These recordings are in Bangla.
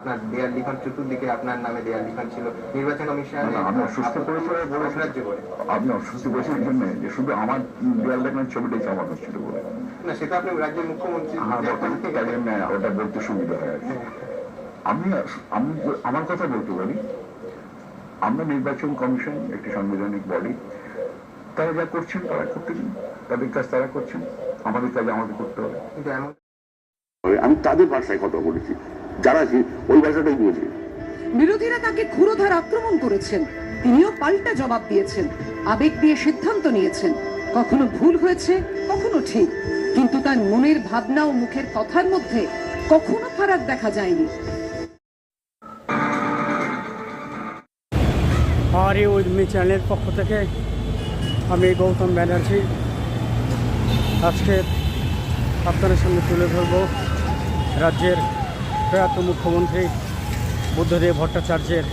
আপনার দেয়াল লিখন চতুর্দিকে আপনার নামে দেয়াল লিখন ছিল। নির্বাচন কমিশন আমি অসুস্থ পরিচয়ে বলেছি আপনি অসুস্থ বলেছেন জন্য যে শুধু আমার দেয়াল লেখার ছবিটাই চাওয়া হচ্ছিল বলে। না সেটা আপনি রাজ্যের মুখ্যমন্ত্রী হ্যাঁ ওটা বলতে সুবিধা হয়। আমি আমি আমার কথা বলতে পারি। আমরা নির্বাচন কমিশন একটি সাংবিধানিক বডি। তারা যা করছেন তারা করতে দিন। তাদের কাজ তারা করছেন। আমাদের কাজ আমাদের করতে হবে। আমি তাদের ভাষায় কথা বলেছি। যারা ওই ভাষাটাই বোঝে বিরোধীরা তাকে ক্ষুরধার আক্রমণ করেছেন। তিনিও পাল্টা জবাব দিয়েছেন। আবেগ দিয়ে সিদ্ধান্ত নিয়েছেন। কখনো ভুল হয়েছে কখনো ঠিক। কিন্তু তার মনের ভাবনা ও মুখের কথার মধ্যে কখনো ফারাক দেখা যায়নি। পাহাড়ি উদ্মি চ্যানেলের পক্ষ থেকে আমি গৌতম ব্যানার্জি। আজকে আপনাদের সামনে তুলে ধরব রাজ্যের প্রয়াত মুখ্যমন্ত্রী বুদ্ধদেব ভট্টাচার্যের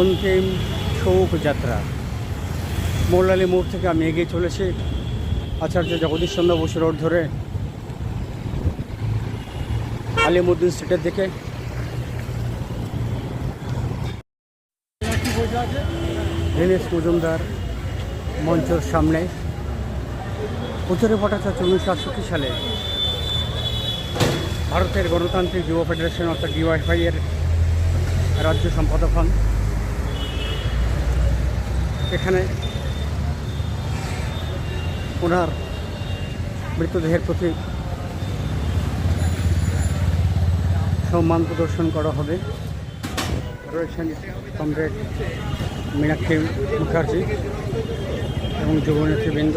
অন্তিম শোক যাত্রা। মোড় থেকে আমি এগিয়ে চলেছি। আচার্য জগদীশ চন্দ্র বসু রোড ধরে আলিমুদ্দিন স্ট্রিটের দিকে। দীনেশ মজুমদার মঞ্চের সামনে। উত্তরে ভট্টাচার্য উনিশশো আটষট্টি সালে ভারতের গণতান্ত্রিক যুব ফেডারেশন অর্থাৎ ডিওয়াইফাই এর রাজ্য সম্পাদক হন। এখানে ওনার মৃতদেহের প্রতি সম্মান প্রদর্শন করা হবে। রয়েছেন কমরেড মীনাক্ষী মুখার্জি এবং যুবনেতৃবৃন্দ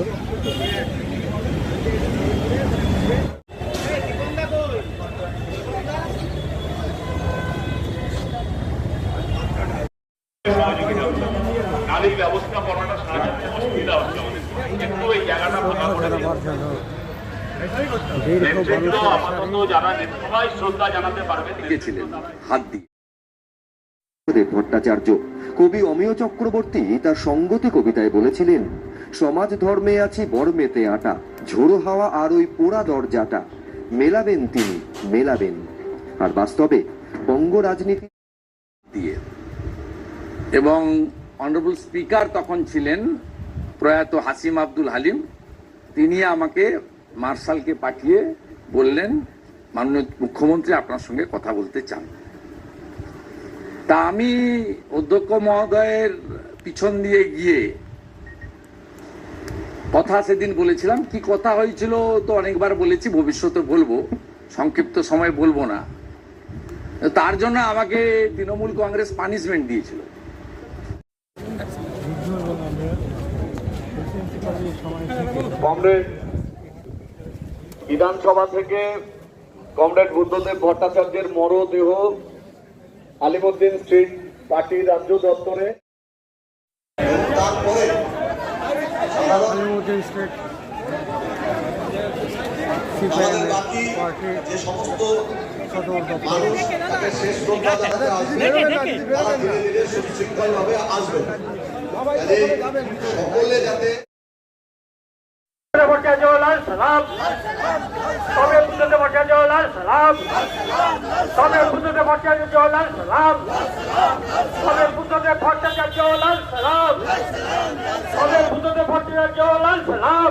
অসুবিধা হচ্ছে একটু এই জায়গাটা করে ভট্টাচার্য কবি অমিয় চক্রবর্তী তার সঙ্গতি কবিতায় বলেছিলেন সমাজ ধর্মে আছে বর্মেতে আটা ঝোড়ো হাওয়া আর ওই পোড়া দরজাটা মেলাবেন তিনি মেলাবেন। আর বাস্তবে বঙ্গ রাজনীতি দিয়ে। এবং অনারেবল স্পিকার তখন ছিলেন প্রয়াত হাসিম আব্দুল হালিম। তিনি আমাকে মার্শালকে পাঠিয়ে বললেন, মাননীয় মুখ্যমন্ত্রী, আপনার সঙ্গে কথা বলতে চান। তা আমি অধ্যক্ষ মহোদয়ের পিছন দিয়ে গিয়ে কথা সেদিন বলেছিলাম। কি কথা হয়েছিল তো অনেকবার বলেছি, ভবিষ্যতে বলব, সংক্ষিপ্ত সময় বলব না। তার জন্য আমাকে তৃণমূল কংগ্রেস পানিশমেন্ট দিয়েছিল। কমরেড বিধানসভা থেকে কমরেড বুদ্ধদেব ভট্টাচার্যের মরদেহ আলিমুদ্দিন স্ট্রিট পার্টি রাজ্য দপ্তরে। আলিমুদ্দিন স্ট্রিট সিপিআইএম পার্টির যে সমস্ত মানুষ তাকে শেষ শ্রদ্ধা জানাতে আসবে তারা ধীরে ধীরে সুশৃঙ্খল আসবে। সকলে যাতে porque yo la. ভট্টাচার্য সালাম তবে বুদ্ধদেব ভট্টাচার্য সালাম ভট্টাচার্য সালাম তবে বুদ্ধদেব ভট্টাচার্য সালাম তবে বুদ্ধদেব ভট্টাচার্য সালাম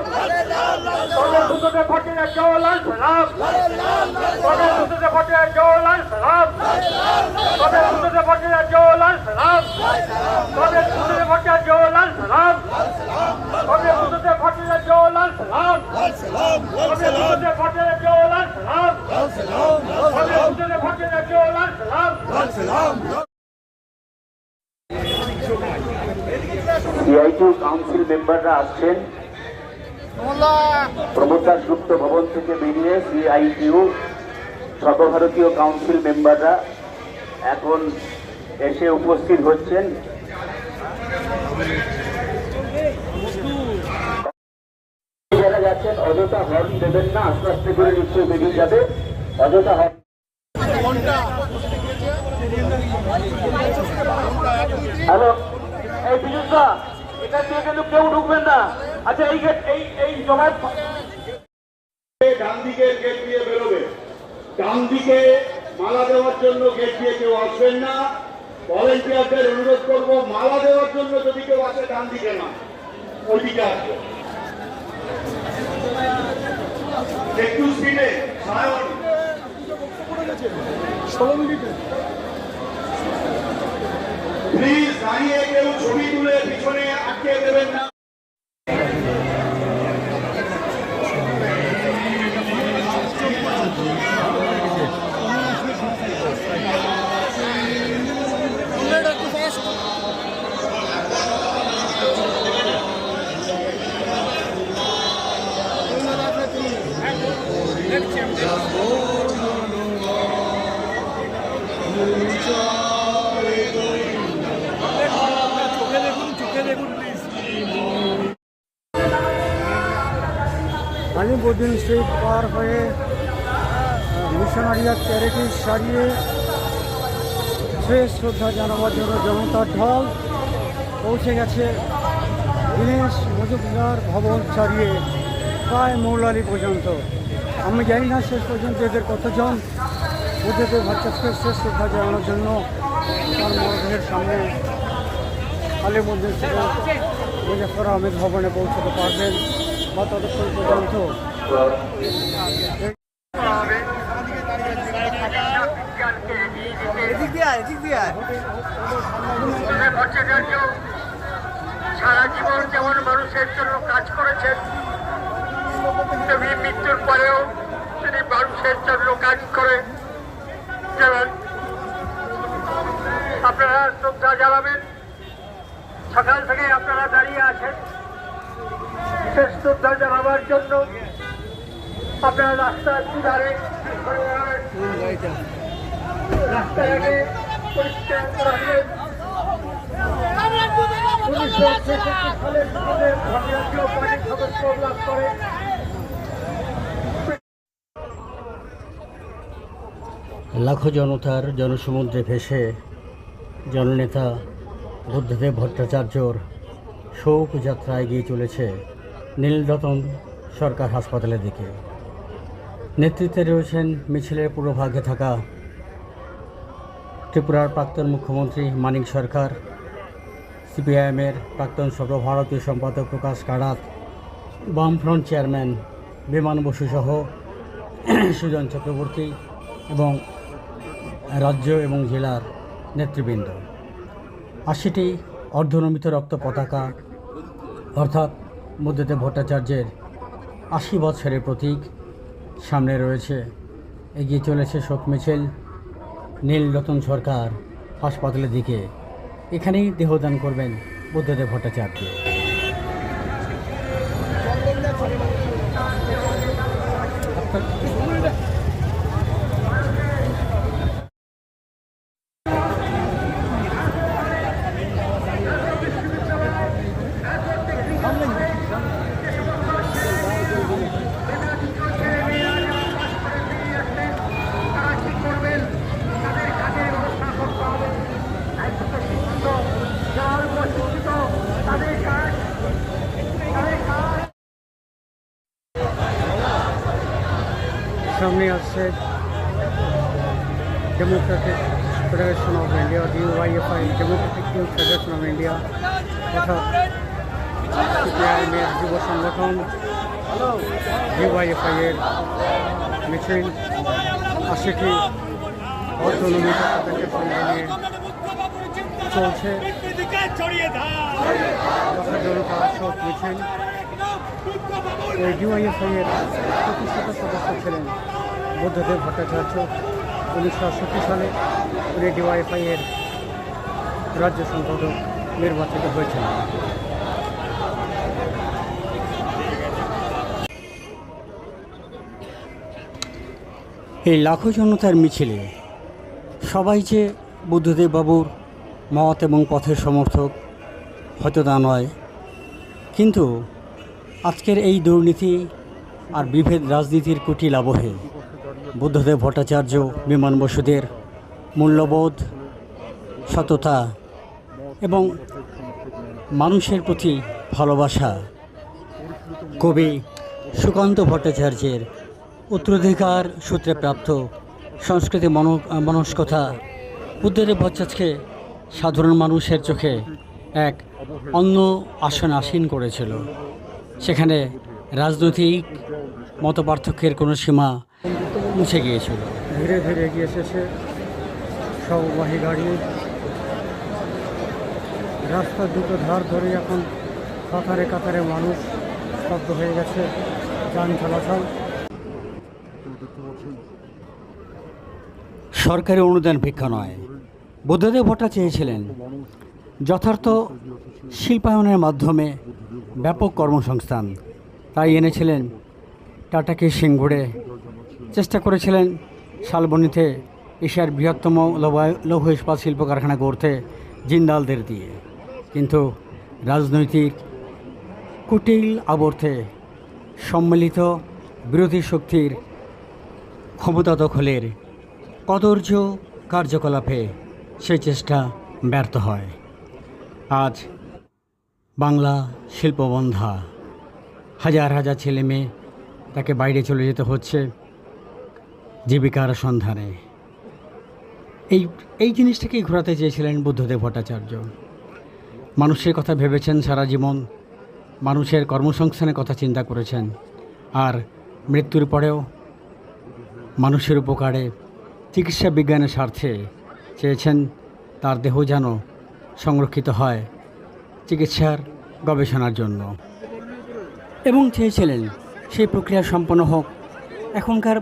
তবে বুদ্ধদেব ভট্টাচার্য সালাম তবে বুদ্ধদেব ভট্টাচার্য সালাম তবে বুদ্ধদেব ভট্টাচার্য সালাম তবে বুদ্ধদেব ভট্টাচার্য সালাম তবে বুদ্ধদেব ভট্টাচার্য সালাম তবে বুদ্ধদেব ভট্টাচার্য সালাম সিআইটু কাউন্সিল মেম্বাররা আসছেন। প্রমোদাস গুপ্ত ভবন থেকে বেরিয়ে সিআইটিউ সর্বভারতীয় কাউন্সিল মেম্বাররা এখন এসে উপস্থিত হচ্ছেন। যাচ্ছেন অযথা হর্ন দেবেন না, আস্তে আস্তে করে নিশ্চয়ই বেরিয়ে যাবে। অযথা হর্ন হ্যালো, এই বিজুসা এটা দিয়ে কিন্তু কেউ ঢুকবেন না। আচ্ছা এই গেট, এই এই জমায় ডান গেট দিয়ে বেরোবে। ডান মালা দেওয়ার জন্য গেট দিয়ে কেউ আসবেন না। ভলেন্টিয়ারদের অনুরোধ করব, মালা দেওয়ার জন্য যদি কেউ আসে, ডান না, ওইদিকে আসবে। একটু স্পিডে সায়ন। প্লিজ দাঁড়িয়ে কেউ ছবি তুলে পিছনে আটকে দেবেন না। আলিমুদ্দিন স্ট্রিট পার হয়ে মিশনারিয়া চ্যারিটি সারিয়ে শেষ শ্রদ্ধা জানাবার জন্য জনতার ঢল পৌঁছে গেছে। দীনেশ মজুমদার ভবন ছাড়িয়ে প্রায় মৌলালি পর্যন্ত। আমি জানি না শেষ পর্যন্ত এদের কতজন বুদ্ধদেব ভট্টাচার্যের শেষ শ্রদ্ধা জানানোর জন্য তার মরদেহের সামনে আলিমুদ্দিন মুজফর আহমেদ ভবনে পৌঁছতে পারবেন। বা ততক্ষণ পর্যন্ত জীবন যেমন মানুষের জন্য কাজ করেছেন, তেমনি মৃত্যুর পরেও তিনি মানুষের জন্য কাজ করে যাবেন আপনারা শ্রদ্ধা জানাবেন। সকাল থেকে আপনারা দাঁড়িয়ে আছেন। শ্রদ্ধা জানাবার জন্য আপনারা রাস্তার রাস্তাটাকে পরিষ্কার লাখো জনতার জনসমুদ্রে ভেসে জননেতা বুদ্ধদেব ভট্টাচার্যর শোক যাত্রা এগিয়ে চলেছে নীলরতন সরকার হাসপাতালের দিকে। নেতৃত্বে রয়েছেন মিছিলের পূর্বভাগে থাকা ত্রিপুরার প্রাক্তন মুখ্যমন্ত্রী মানিক সরকার, সিপিআইএমের প্রাক্তন সর্বভারতীয় সম্পাদক প্রকাশ কারাত, বামফ্রন্ট চেয়ারম্যান বিমান বসু সহ সুজন চক্রবর্তী এবং রাজ্য এবং জেলার নেতৃবৃন্দ। আশিটি অর্ধনমিত রক্ত পতাকা, অর্থাৎ বুদ্ধদেব ভট্টাচার্যের আশি বছরের প্রতীক। সামনে রয়েছে, এগিয়ে চলেছে শোক মিছিল, নীল রতন সরকার হাসপাতালের দিকে। এখানেই দেহদান করবেন বুদ্ধদেব ভট্টাচার্য। সামনে আসছে democratic federation of India DYFI democratic youth federation of India অর্থাৎ সিপিআইএমের যুব সংগঠন ডিওয়াইএফআই এর মিছিল আশিটি অর্থনৈতিক তাদেরকে সঙ্গে নিয়ে চলছে। জনতা শোক মিছিল। এই ডিওয়াইএফআই এর প্রতিষ্ঠাতা সদস্য ছিলেন বুদ্ধদেব ভট্টাচার্য উনিশশো আটষট্টি সালে উনি ডিওয়াইএফআই এর রাজ্য সম্পাদক নির্বাচিত হয়েছিলেন এই লাখো জনতার মিছিলে সবাই যে বুদ্ধদেব বাবুর মত এবং পথের সমর্থক, হয়তো তা নয়। কিন্তু আজকের এই দুর্নীতি আর বিভেদ রাজনীতির কুটিল আবহে। বুদ্ধদেব ভট্টাচার্য, বিমান বসুদের মূল্যবোধ, সততা এবং মানুষের প্রতি ভালোবাসা। কবি সুকান্ত ভট্টাচার্যের উত্তরাধিকার সূত্রে প্রাপ্ত সংস্কৃতি মন, মনস্কতা বুদ্ধদেব ভট্টাচার্যকে সাধারণ মানুষের চোখে এক অন্য আসন আসীন করেছিল। সেখানে রাজনৈতিক মতপার্থক্যের কোনো সীমা মুছে গিয়েছিল। ধীরে ধীরে এগিয়ে এসেছে সববাহী গাড়ি। রাস্তার দুটো ধার ধরে এখন কাতারে কাতারে মানুষ স্তব্ধ হয়ে গেছে যান চলাচল। সরকারি অনুদান ভিক্ষা নয় বুদ্ধদেব ভট্টা চেয়েছিলেন যথার্থ শিল্পায়নের মাধ্যমে ব্যাপক কর্মসংস্থান। তাই এনেছিলেন টাটাকে সিঙ্গুরে। চেষ্টা করেছিলেন শালবনিতে এশিয়ার বৃহত্তম লৌহ- ইস্পাত শিল্প কারখানা গড়তে জিন্দালদের দিয়ে। কিন্তু রাজনৈতিক কুটিল আবর্তে সম্মিলিত বিরোধী শক্তির ক্ষমতা দখলের কদর্য কার্যকলাপে সেই চেষ্টা ব্যর্থ হয়। আজ বাংলা শিল্পবন্ধা। হাজার হাজার ছেলে মেয়ে তাকে বাইরে চলে যেতে হচ্ছে জীবিকার সন্ধানে। এই এই জিনিসটাকেই ঘোরাতে চেয়েছিলেন বুদ্ধদেব ভট্টাচার্য। মানুষের কথা ভেবেছেন সারা জীবন, মানুষের কর্মসংস্থানের কথা চিন্তা করেছেন, আর মৃত্যুর পরেও মানুষের উপকারে চিকিৎসা বিজ্ঞানের স্বার্থে চেয়েছেন তার দেহ যেন সংরক্ষিত হয় চিকিৎসার গবেষণার জন্য। এবং চেয়েছিলেন সেই প্রক্রিয়া সম্পন্ন হোক। এখনকার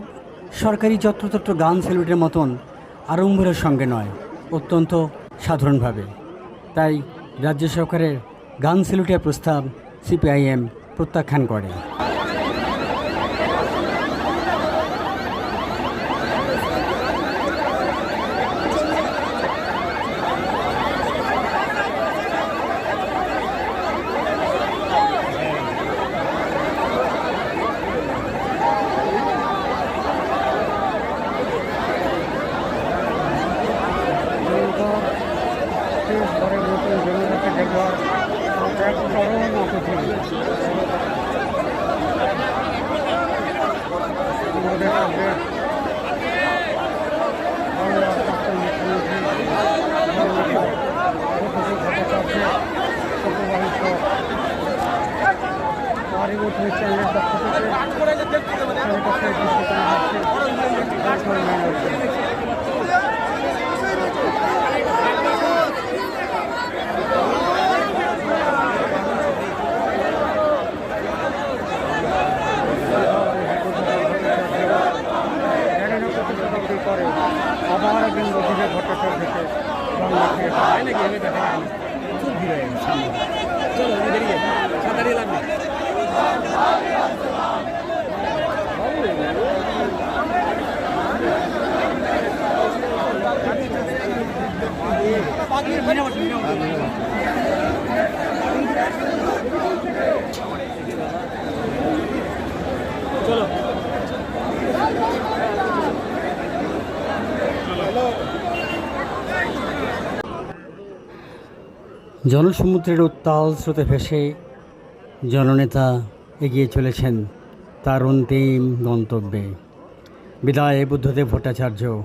সরকারি যত্রতত্র গান সেলুটের মতন আড়ম্বরের সঙ্গে নয়, অত্যন্ত সাধারণভাবে। তাই রাজ্য সরকারের গান সেলুটের প্রস্তাব সিপিআইএম প্রত্যাখ্যান করে। করে জনসমুদ্রের উত্তাল স্রোতে ভেসে জননেতা এগিয়ে চলেছেন তার অন্তিম গন্তব্যে। বিদায়, বুদ্ধদেব ভট্টাচার্য।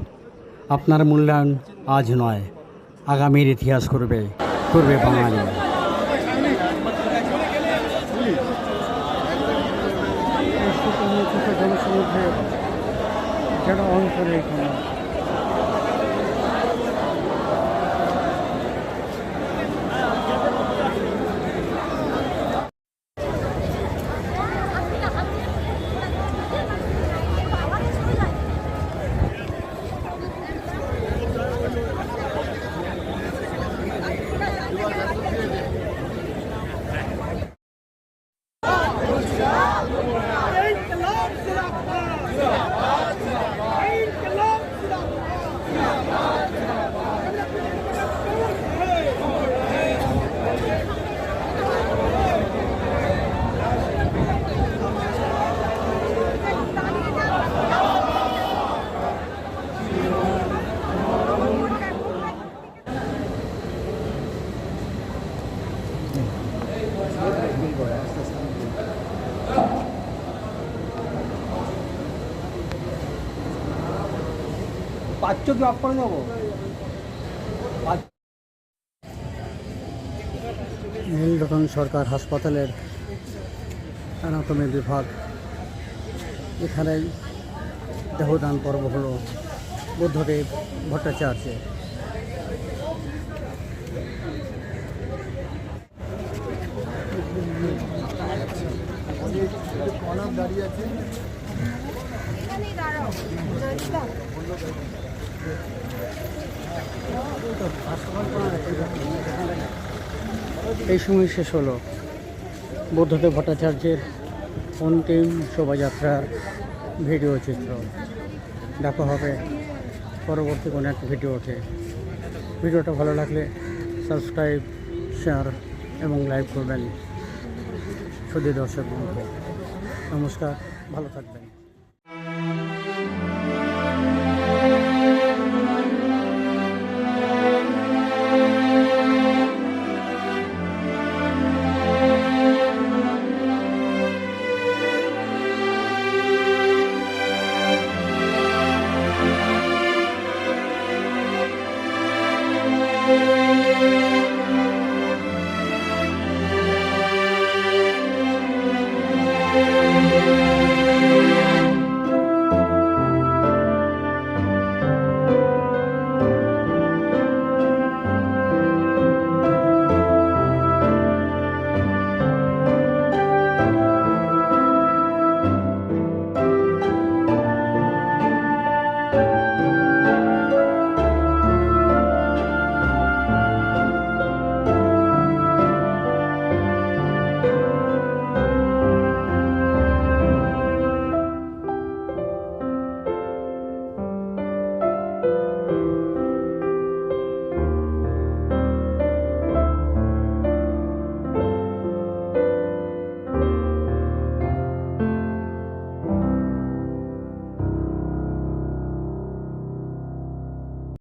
আপনার মূল্যায়ন আজ নয়, আগামীর ইতিহাস করবে করবে বাঙালি। যেন অঞ্চলে এখানে নীলরতন সরকার হাসপাতালের অ্যানাটমি বিভাগ। এখানেই দেহদান পর্ব হলো বুদ্ধদেব ভট্টাচার্যের। এই সময় শেষ হলো। বুদ্ধদেব ভট্টাচার্যের অন্তিম শোভাযাত্রার ভিডিও চিত্র। দেখা হবে পরবর্তী কোনো একটা ভিডিওতে। ভিডিওটা ভালো লাগলে সাবস্ক্রাইব, শেয়ার এবং লাইক করবেন। শুধু দর্শক নমস্কার, ভালো থাকবেন।